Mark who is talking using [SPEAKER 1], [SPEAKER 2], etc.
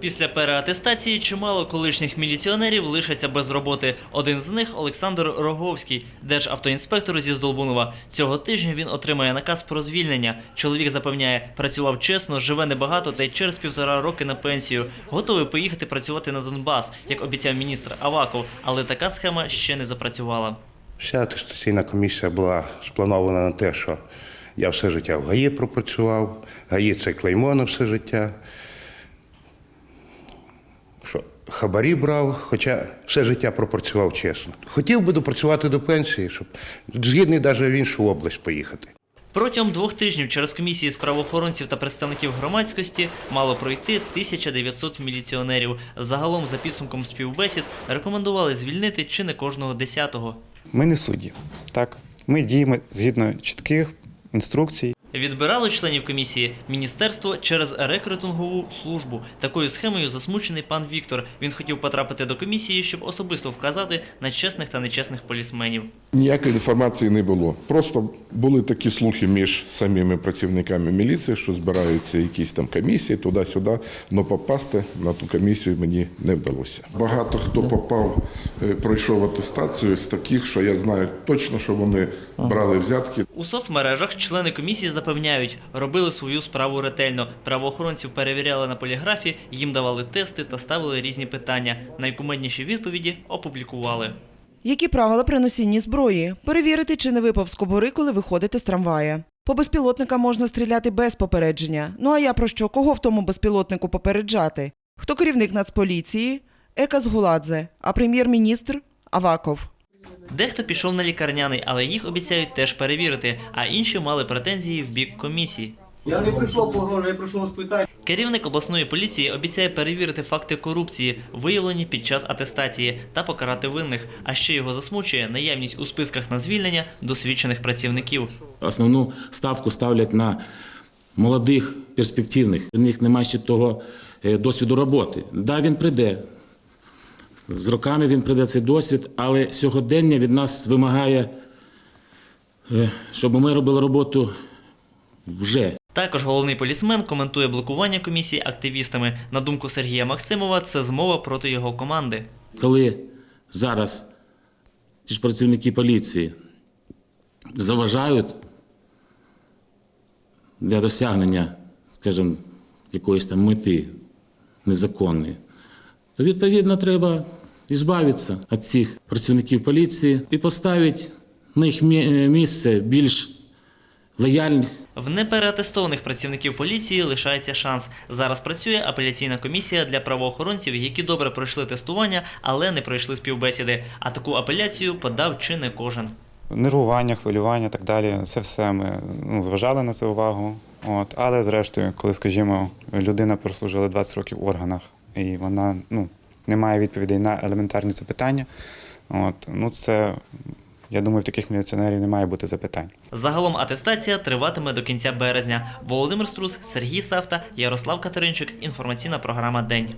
[SPEAKER 1] Після переатестації чимало колишніх міліціонерів лишаться без роботи. Один з них Олександр Роговський, державтоінспектор зі Здолбунова. Цього тижня він отримає наказ про звільнення. Чоловік запевняє, працював чесно, живе небагато та й через півтора роки на пенсію. Готовий поїхати працювати на Донбас, як обіцяв міністр Аваков, але така схема ще не запрацювала.
[SPEAKER 2] Вся атестаційна комісія була спланована на те, що я все життя в ГАІ пропрацював, ГАІ це клеймо на все життя. Хабарі брав, хоча все життя пропрацював чесно. Хотів би допрацювати до пенсії, щоб згідний навіть в іншу область поїхати.
[SPEAKER 1] Протягом двох тижнів через комісії з правоохоронців та представників громадськості мало пройти 1900 міліціонерів. Загалом, за підсумком співбесід, рекомендували звільнити чи не кожного десятого.
[SPEAKER 3] Ми не судді. Так, ми діємо згідно чітких інструкцій.
[SPEAKER 1] Відбирало членів комісії міністерство через рекрутингову службу. Такою схемою засмучений пан Віктор. Він хотів потрапити до комісії, щоб особисто вказати на чесних та нечесних полісменів.
[SPEAKER 4] Ніякої інформації не було. Просто були такі слухи між самими працівниками міліції, що збираються якісь там комісії туди-сюди, але попасти на ту комісію мені не вдалося. Багато хто попав, е, пройшов атестацію з таких, що я знаю точно, що вони брали взятки.
[SPEAKER 1] У соцмережах члени комісії запевняють, робили свою справу ретельно. Правоохоронців перевіряли на поліграфі, їм давали тести та ставили різні питання. Найкумедніші відповіді опублікували.
[SPEAKER 5] Які правила при носінні зброї? Перевірити, чи не випав з кобури, коли виходите з трамвая. По безпілотникам можна стріляти без попередження. Ну а я про що? Кого в тому безпілотнику попереджати? Хто керівник Нацполіції? Ека Згуладзе, а прем'єр-міністр Аваков.
[SPEAKER 1] Дехто пішов на лікарняний, але їх обіцяють теж перевірити, а інші мали претензії в бік комісії.
[SPEAKER 6] Я не прийшов погрожу, я прийшов спитати.
[SPEAKER 1] Керівник обласної поліції обіцяє перевірити факти корупції, виявлені під час атестації, та покарати винних. А ще його засмучує наявність у списках на звільнення досвідчених працівників.
[SPEAKER 7] Основну ставку ставлять на молодих, перспективних. У них немає ще того е, досвіду роботи. Да, він прийде. З роками він прийде цей досвід, але сьогодення від нас вимагає, е, щоб ми робили роботу вже.
[SPEAKER 1] Також головний полісмен коментує блокування комісії активістами. На думку Сергія Максимова, це змова проти його команди.
[SPEAKER 7] Коли зараз ті ж працівники поліції заважають для досягнення, скажімо, якоїсь там мети незаконної, то відповідно треба ізбавитися від цих працівників поліції і поставити на їх місце більш лояльних
[SPEAKER 1] В непереатестованих працівників поліції лишається шанс. Зараз працює апеляційна комісія для правоохоронців, які добре пройшли тестування, але не пройшли співбесіди. А таку апеляцію подав чи не кожен.
[SPEAKER 3] Нервування, хвилювання так далі. Це все ми ну, зважали на це увагу. От. Але зрештою, коли, скажімо, людина прослужила 20 років в органах, і вона ну, не має відповідей на елементарні запитання. От. Ну, це, я думаю, в таких міліціонерів не має бути запитань.
[SPEAKER 1] Загалом атестація триватиме до кінця березня. Володимир Струс, Сергій Савта, Ярослав Катеринчик. Інформаційна програма День.